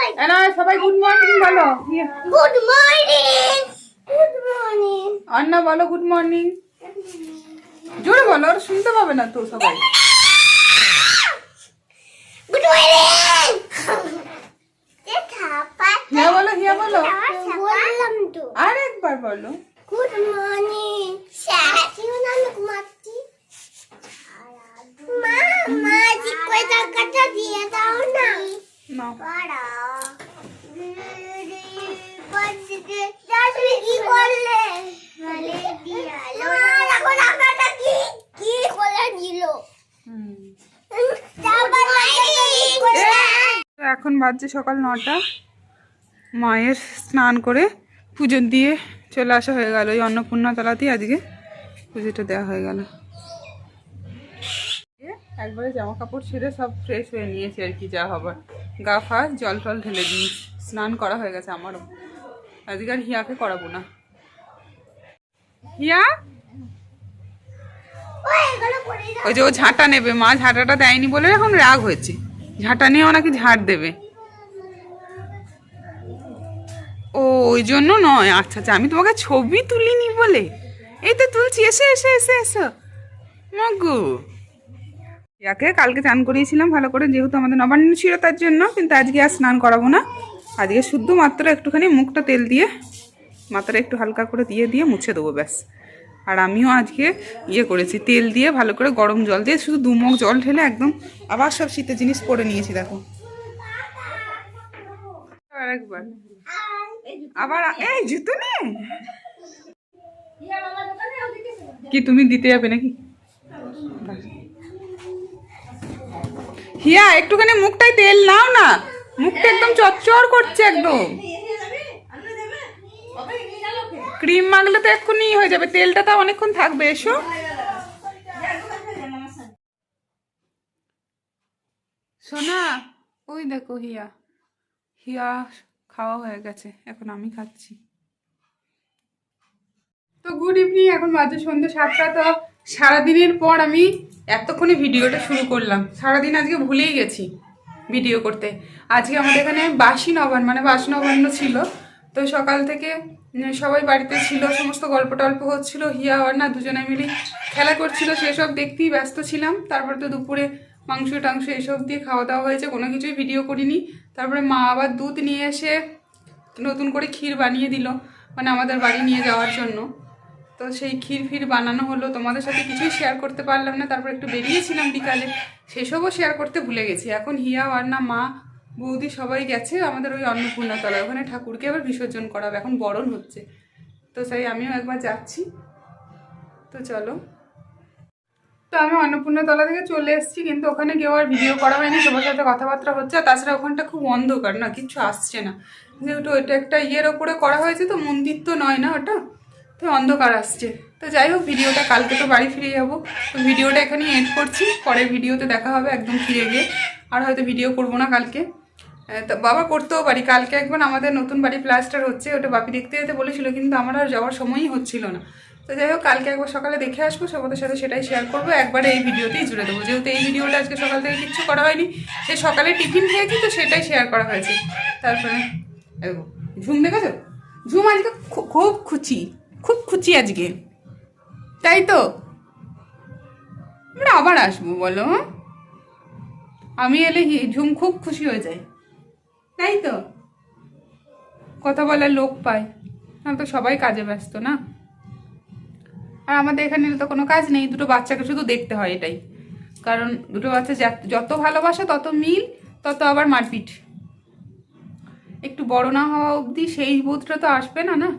এ সবাই good morning বলো। Good morning good morning Anna বলো গুড মর্নিং জোরে বলো ওরা শুনতে পাবে না তো সবাই। গুড মর্নিং হিয়া বলো হিয়া বলো। বললাম তো। আরেকবার বলো। গুড মর্নিং সাথীও না ঘুমাচ্ছি মা মা জি কই টাকাটা দিয়ে দাও না না পাড়া তুমি কি করলে মা রাখো টাকাটা কি কি করে দিল হুম। তারপর কি করলে তো এখন বাজছে সকাল নটা। মায়ের স্নান করে পুজো দিয়ে চলে আসা হয়ে গেল। ওই অন্নপূর্ণা তলাতেই আজকে পুজোটা দেওয়া হয়ে গেল। একবারে জামা কাপড় ছেড়ে সব ফ্রেশ হয়ে নিয়েছি আর কি, যা হবার। গা ফা, জল টল ঢেলে দিই স্নান করা হয়ে গেছে আমারও। আজকে আর হিয়াকে করাবো না। হিয়া? ওই যে ও ঝাঁটা নেবে। মা ঝাঁটাটা দেয়নি বলে এখন রাগ হয়েছে। ঝাঁটা নিয়েও নাকি ঝাড় দেবে। ও, ওই জন্য নয়। আচ্ছা আচ্ছা আমি তোমাকে ছবি তুলিনি বলে। এই তো তুলছি, এসে এসে এসে, এসো। মগু ইয়াকে কালকে চান করিয়েছিলাম ভালো করে, যেহেতু আমাদের নবান্ন ছিল তার জন্য, কিন্তু আজকে আর স্নান করাবো না। আজকে শুদ্ধ মাত্র একটুখানি মুখটা তেল দিয়ে, মাথাটা একটু হালকা করে দিয়ে দিয়ে মুছে দেবো ব্যাস। আর আমিও আজকে ইয়ে করেছি, তেল দিয়ে ভালো করে গরম জল দিয়ে শুধু দু মগ জল ঢেলে একদম আবার সব শীতের জিনিস পরে নিয়েছি, দেখো। আবার এই জুতো নে। কি তুমি দিতে যাবে নাকি? হিয়া, একটুখানি মুখটায় তেল নাও না। মুখটা একদম চচ্চর করছে একদম। ক্রিম মাখলে তো এক্ষুনি হয়ে যাবে। তেলটা তো অনেকক্ষণ থাকবে, এসো। সোনা, ওই দেখো হিয়া। হিয়া, খাওয়া হয়ে গেছে। এখন আমি খাচ্ছি। তো গুড ইভিনিং এখন বাজে সন্ধ্যে সাতটা, তো সারাদিনের পর আমি এতক্ষণে ভিডিওটা শুরু করলাম। সারাদিন আজকে ভুলেই গেছি ভিডিও করতে। আজকে আমাদের এখানে বাসি নবান্ন মানে বাসি নবান্ন ছিল। তো সকাল থেকে সবাই বাড়িতে ছিল, সমস্ত গল্প টল্প হচ্ছিল, হিয়া না দুজনে মিলে খেলা করছিল, সেসব দেখতেই ব্যস্ত ছিলাম। তারপরে তো দুপুরে মাংস টাংস এসব দিয়ে খাওয়া দাওয়া হয়েছে, কোনো কিছুই ভিডিও করিনি। তারপরে মা আবার দুধ নিয়ে এসে নতুন করে ক্ষীর বানিয়ে দিল মানে আমাদের বাড়ি নিয়ে যাওয়ার জন্য। তো সেই ক্ষীর ফির বানানো হলো। তোমাদের সাথে কিছুই শেয়ার করতে পারলাম না। তারপর একটু বেরিয়েছিলাম বিকালে। সেসবও শেয়ার করতে ভুলে গেছি। এখন হিয়া না মা, বৌদি সবাই গেছে আমাদের ওই অন্নপূর্ণাতলায়। ওখানে ঠাকুরকে আবার বিসর্জন করাবে। এখন বরণ হচ্ছে। তো সেই আমিও একবার যাচ্ছি। তো চলো। তো আমি অন্নপূর্ণাতলা থেকে চলে এসেছি, কিন্তু ওখানে কেউ আর ভিডিও করা হয়নি। সবার সাথে কথাবার্তা হচ্ছে। আর তাছাড়া ওখানটা খুব অন্ধকার, না কিছু আসছে না। যেহেতু ওইটা একটা ইয়ের ওপরে করা হয়েছে, তো মন্দির তো নয় না ওটা? তো অন্ধকার আসছে। তো যাই হোক, ভিডিওটা কালকে তো বাড়ি ফিরে যাব। তো ভিডিওটা এখানেই এড করছি। পরের ভিডিওতে দেখা হবে, একদম ফিরে গিয়ে। আর হয়তো ভিডিও করব না কালকে। তো বাবা করতেও পারি। কালকে একবার আমাদের নতুন বাড়ি প্লাস্টার হচ্ছে, ওটা বাপি দেখতে যেতে বলেছিল, কিন্তু আমার আর যাওয়ার সময়ই হচ্ছিল না। তো যাই হোক, কালকে একবার সকালে দেখে আসব, সবাদের সাথে সেটাই শেয়ার করব। একবারে এই ভিডিওতেই জুড়ে দেবো। যেহেতু এই ভিডিওটা আজকে সকাল থেকে কিচ্ছু করা হয়নি, সে সকালে টিফিন খেয়েছি, তো সেটাই শেয়ার করা হয়েছে। তারপরে ঝুম দেখেছ? ঝুম আজকে খুব খুচি। খুব খুচি আজকে। তাই তো? আমরা আবার আসব বলো হ্যাঁ? আমি এলে ঝুম খুব খুশি হয়ে যায়। তাই তো? কথা বলার লোক পায় না তো সবাই কাজে ব্যস্ত না? আর আমাদের এখানে তো কোনো কাজ নেই, দুটো বাচ্চাকে শুধু দেখতে হয় এটাই। কারণ দুটো বাচ্চা যত ভালোবাসা তত মিল, তত আবার মারপিট। একটু বড় না হওয়া অবধি সেই বোধটা তো আসবে না না?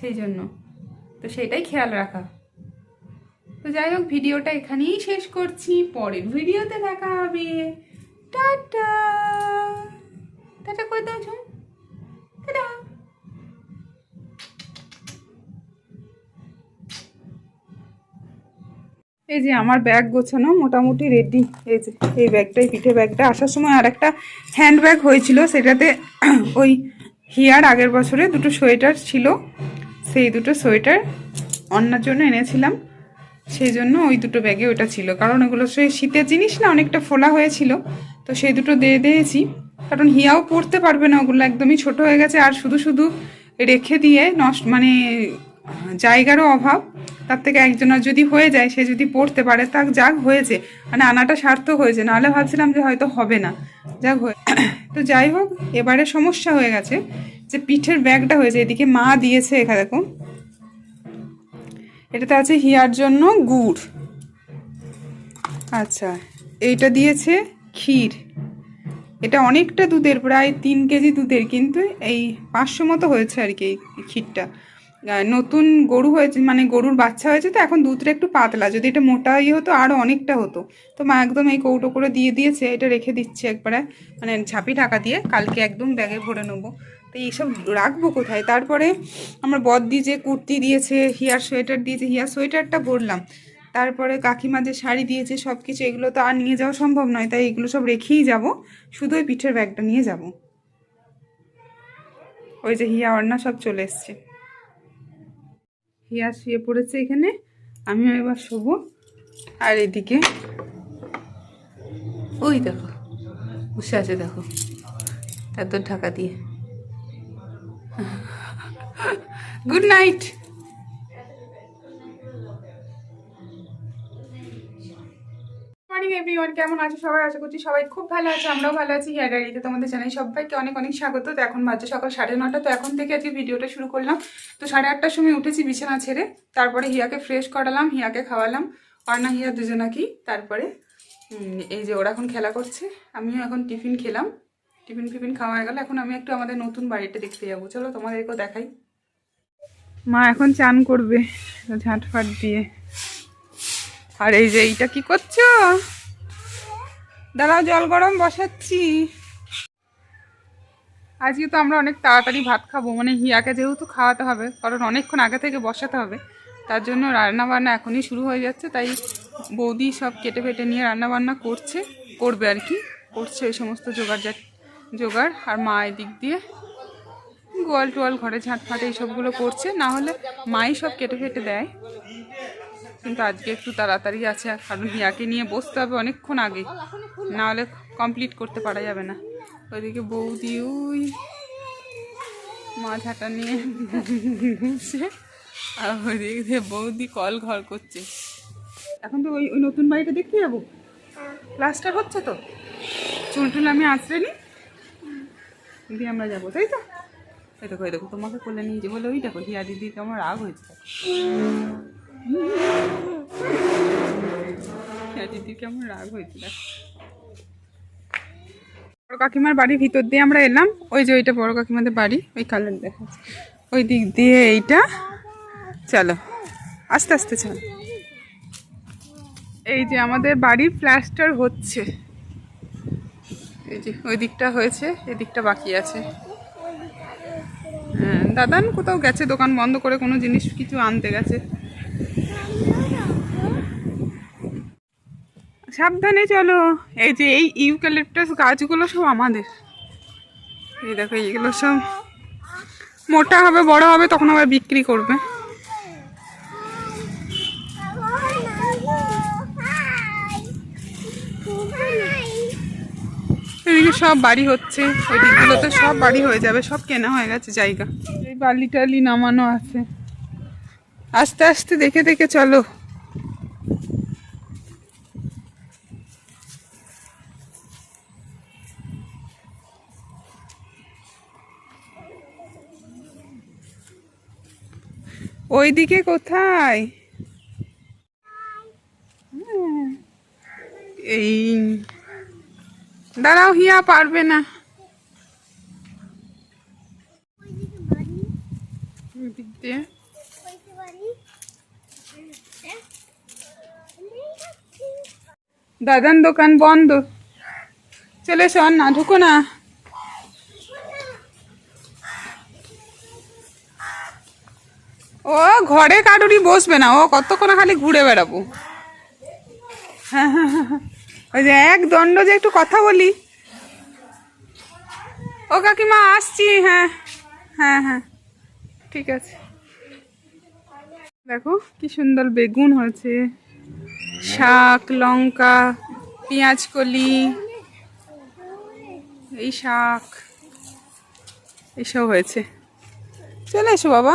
সেই জন্য। তো সেটাই খেয়াল রাখা। তো যাই হোক, ভিডিওটা এখানেই শেষ করছি। পরের ভিডিওতে দেখা হবে। টাটা। টাটা করে দাও এই যে আমার ব্যাগ গোছানো মোটামুটি রেডি এই যে, এই ব্যাগটাই, পিঠে ব্যাগটা। আসার সময় আর একটা হ্যান্ড ব্যাগ হয়েছিল। সেটাতে ওই হিয়ার আগের বছরে দুটো সোয়েটার ছিল। সেই দুটো সোয়েটার অন্যার জন্য এনেছিলাম। সেই জন্য ওই দুটো ব্যাগে ওটা ছিল। কারণ ওগুলো সেই শীতের জিনিস না, অনেকটা ফোলা হয়েছিল। তো সেই দুটো দিয়ে দিয়েছি। কারণ হিয়াও পড়তে পারবে না, ওগুলো একদমই ছোট হয়ে গেছে। আর শুধু শুধু রেখে দিয়ে নষ্ট মানে জায়গারও অভাব। তার থেকে একজনের যদি হয়ে যায়, সে যদি পড়তে পারে, তা যাক হয়েছে। মানে আনাটা সার্থক হয়েছে। নাহলে ভাবছিলাম যে হয়তো হবে না। যাক হয়ে তো যাই হোক, এবারে সমস্যা হয়ে গেছে। যে পিঠের ব্যাগটা হয়েছে, এদিকে মা দিয়েছে এখানে দেখো। এটাতে আছে হিয়ার জন্য গুড়। আচ্ছা এইটা দিয়েছে ক্ষীর। এটা অনেকটা দুধের, প্রায় তিন কেজি দুধের, কিন্তু এই পাঁচশো মতো হয়েছে আর কি এই ক্ষীরটা। নতুন গরু হয়েছে মানে গরুর বাচ্চা হয়েছে তো, এখন দুধটা একটু পাতলা। যদি এটা মোটা ইয়ে হতো আরও অনেকটা হতো। তো মা একদম এই কৌটো করে দিয়ে দিয়েছে, এটা রেখে দিচ্ছে একবারে মানে ঝাঁপি ঢাকা দিয়ে, কালকে একদম ব্যাগে ভরে নেব। তো এইসব রাখব কোথায়? তারপরে আমার বদ্দি যে কুর্তি দিয়েছে, হিয়ার সোয়েটার দিয়েছে, হিয়ার সোয়েটারটা ভরলাম তারপরে কাকিমা যে শাড়ি দিয়েছে সব কিছু এগুলো তো আর নিয়ে যাওয়া সম্ভব নয়, তাই এগুলো সব রেখেই যাব। শুধু ওই পিঠের ব্যাগটা নিয়ে যাব। ওই যে হিয়া, অর্ণা সব চলে এসছে। হিয়া শুয়ে পড়েছে এখানে। আমিও এবার শোবো। আর এদিকে ওই দেখো, বসে আছে দেখো এত ঢাকা দিয়ে। Good night. মর্নিং এভরিওয়ান কেমন আছো সবাই? আশা করছি সবাই খুব ভালো আছে, আমরাও ভালো আছি। হেয়ার ডায়েরিতে তোমাদের জানাই সবাইকে অনেক অনেক স্বাগত। তো এখন বাজে সকাল সাড়ে নটা, তো এখন থেকে আজকে ভিডিওটা শুরু করলাম। তো সাড়ে আটটার সময় উঠেছি বিছানা ছেড়ে। তারপরে হিয়াকে ফ্রেশ করালাম, হিয়াকে খাওয়ালাম। অর্ণা হিয়া দুজনাকেই তারপরে এই যে ওরা এখন খেলা করছে, আমিও এখন টিফিন খেলাম। টিফিন ফিফিন খাওয়া গেল। এখন আমি একটু আমাদের নতুন বাড়িটা দেখতে যাব। চলো তোমাদেরকেও দেখাই। মা এখন চান করবে, ঝাঁটফাট দিয়ে। আর এই যে এইটা কি করছ? দাঁড়াও, জল গরম বসাচ্ছি। আজকে তো আমরা অনেক তাড়াতাড়ি ভাত খাব মানে হিয়াকে যেহেতু খাওয়াতে হবে, কারণ অনেকক্ষণ আগে থেকে বসাতে হবে, তার জন্য রান্না বান্না এখনই শুরু হয়ে যাচ্ছে, তাই বৌদি সব কেটে ফেটে নিয়ে রান্না বান্না করছে, করবে আর কি, করছে ওই সমস্ত জোগাড় জোগাড়, আর মা এদিক দিয়ে গোয়াল টোয়াল, ঘরে ঝাঁটফাট এইসবগুলো করছে, না হলে মাই সব কেটে ফেটে দেয়। কিন্তু আজকে একটু তাড়াতাড়ি আছে কারণ হিয়াকে নিয়ে বসতে হবে অনেকক্ষণ আগে। না হলে কমপ্লিট করতে পারা যাবে না। ওইদিকে বৌদি ওই মাছ হাঁটা নিয়ে ঘুরছে আর ওইদিকে বৌদি কল ঘর করছে। এখন তো ওই ওই নতুন বাড়িটা দেখতে যাব? প্লাস্টার হচ্ছে তো? চুল টুল আমি আঁচড়ে নি দিয়ে আমরা যাব, তাই তো? এই দেখো এই দেখো, তোমাকে কোলে নিয়ে যে বলে ওই দেখো হিয়া দিদি কেমন রাগ হয়েছে। হ্যাঁ দিদি, কেমন রাগ হয়েছে, দেখো। বড় কাকিমার বাড়ির ভিতর দিয়ে আমরা এলাম। ওই যে ওইটা বড় কাকিমাদের বাড়ি, ওই কালার দেখা ওই দিক দিয়ে এইটা। চলো, আস্তে আস্তে চলো। এই যে আমাদের বাড়ির প্লাস্টার হচ্ছে। এই যে ওই দিকটা হয়েছে, এই দিকটা বাকি আছে। হ্যাঁ দাদান কোথাও গেছে, দোকান বন্ধ করে কোনো জিনিস কিছু আনতে গেছে। সাবধানে চলো। এই যে এই ইউক্যালিপটাস গাছগুলো সব আমাদের। এই দেখো, এইগুলো সব মোটা হবে, বড় হবে, তখন আবার বিক্রি করবে। এদিকে সব বাড়ি হচ্ছে। ওই দিকগুলোতে সব বাড়ি হয়ে যাবে, সব কেনা হয়ে গেছে জায়গা। এই বালি টালি নামানো আছে। আস্তে আস্তে দেখে দেখে চলো। ওইদিকে কোথায়? এই দাঁড়াও, হিয়া পারবে না। দাদান দোকান বন্ধ। চলে আর না, ঢুকো না। ও, ঘরে কারুরই বসবে না। ও, কতক্ষণ খালি ঘুরে বেড়াবো। ওই যে এক দণ্ড যে একটু কথা বলি। ও, কাকিমা, আসছি। হ্যাঁ হ্যাঁ হ্যাঁ। ঠিক আছে। দেখো, কি সুন্দর বেগুন হয়েছে। শাক, লঙ্কা, পেঁয়াজ কলি, এই শাক, এসব হয়েছে। চলে এসো বাবা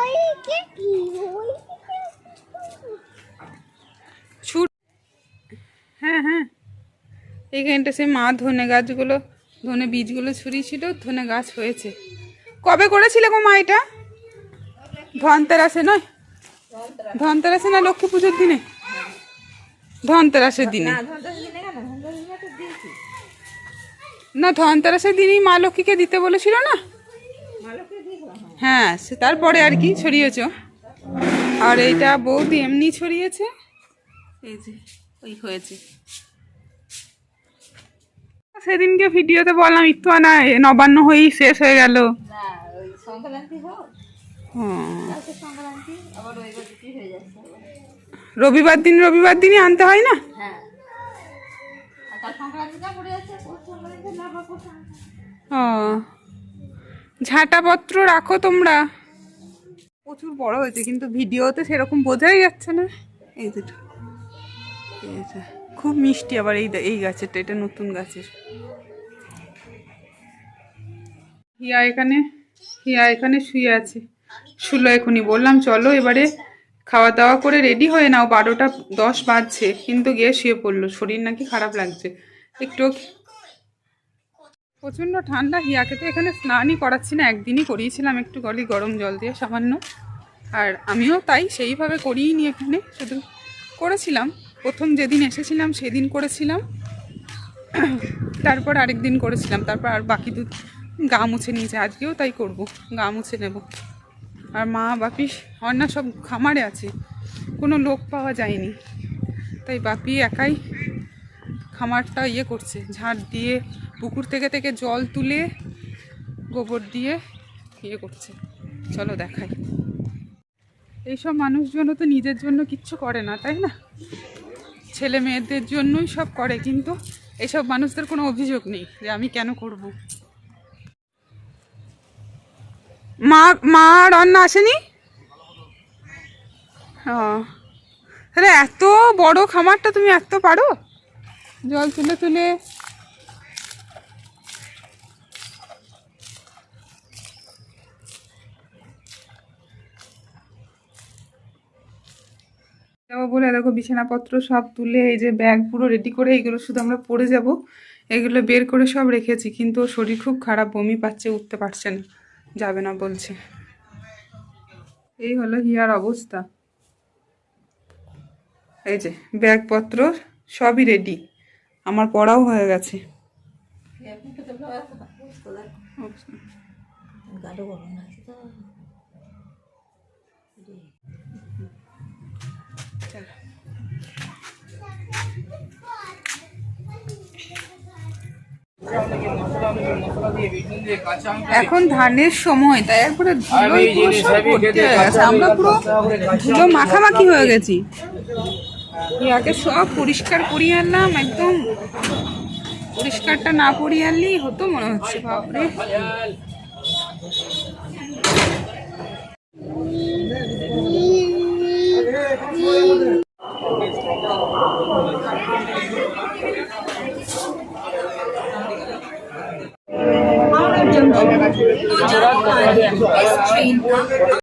ওই কে কি ওই ছুট হ্যাঁ হ্যাঁ। এইখানটা সে মা ধনে গাছগুলো, ধনে বীজগুলো ছড়িয়েছিল, ধনে গাছ হয়েছে। কবে করেছিলে গো মা এটা? ধনতেরাসে নয়? ধনতেরাসে না লক্ষ্মী পুজোর দিনে? ধনতেরাসের দিনে। না, ধনতেরাসের দিনই মা লক্ষ্মীকে দিতে বলেছিল না? হ্যাঁ সে তারপরে আর কি ছড়িয়েছ। আর এইটা বৌদি এমনি ছড়িয়েছে। এই যে ওই হয়েছে। সেদিনকে ভিডিওতে বললাম একটু না এ নবান্ন হয়েই শেষ হয়ে গেল। রবিবার দিন রবিবার দিনই আনতে হয় না? হ্যাঁ। ও। ঝাঁটাপত্র রাখো তোমরা। প্রচুর বড় হয়েছে, কিন্তু ভিডিওতে সেরকম বোঝাই যাচ্ছে না। এই দুটো। খুব মিষ্টি আবার এই এই গাছেরটা, এটা নতুন গাছের। হিয়া এখানে হিয়া এখানে শুয়ে আছে। শুলো এখনই, বললাম চলো এবারে খাওয়া দাওয়া করে রেডি হয়ে নাও, বারোটা দশ বাজছে, কিন্তু গিয়ে শুয়ে পড়ল, শরীর নাকি খারাপ লাগছে। একটু প্রচণ্ড ঠান্ডা, হিয়াকে তো এখানে স্নানই করাচ্ছি না, একদিনই করিয়েছিলাম একটু গলি গরম জল দিয়ে সামান্য। আর আমিও তাই সেইভাবে করিয়ে নি এখানে, শুধু করেছিলাম। প্রথম যেদিন এসেছিলাম সেদিন করেছিলাম। তারপর আরেক দিন করেছিলাম, তারপর আর বাকি দু গা মুছে নিয়েছে, আজকেও তাই করব, গা মুছে নেব। আর মা বাপি অন্যা সব খামারে আছে, কোনো লোক পাওয়া যায়নি। তাই বাপি একাই খামারটা ইয়ে করছে ঝাড় দিয়ে পুকুর থেকে থেকে জল তুলে গোবর দিয়ে ইয়ে করছে। চলো দেখাই। এইসব মানুষজনও তো নিজের জন্য কিচ্ছু করে না, তাই না? ছেলে মেয়েদের জন্যই সব করে, কিন্তু এইসব মানুষদের কোনো অভিযোগ নেই যে আমি কেন করব। মা মা আর অন্না আসেনি তাহলে এত বড় খামারটা তুমি এত পারো? জল তুলে তুলে যাব বলে দেখো বিছানাপত্র সব তুলে এই যে ব্যাগ পুরো রেডি করে এইগুলো শুধু আমরা পরে যাব। এগুলো বের করে সব রেখেছি কিন্তু শরীর খুব খারাপ বমি পাচ্ছে উঠতে পারছে না যাবে না বলছে। এই হলো হিয়ার অবস্থা। এই যে ব্যাগপত্র সবই রেডি আমার পড়াও হয়ে গেছে। এখন তো তোমরা গাঢ় গরম আছে তো। এখন ধানের সময় তাই একবারে ধুলোয় পুরো সব ভর্তি হয়ে গেছে। আমরা পুরো ধুলো মাখামাখি হয়ে গেছি। ইয়াকে সব পরিষ্কার করিয়ে আনলাম একদম পরিষ্কারটা না করিয়ে আনলেই হতো মনে হচ্ছে বাপরে। Gujarat Guardian S train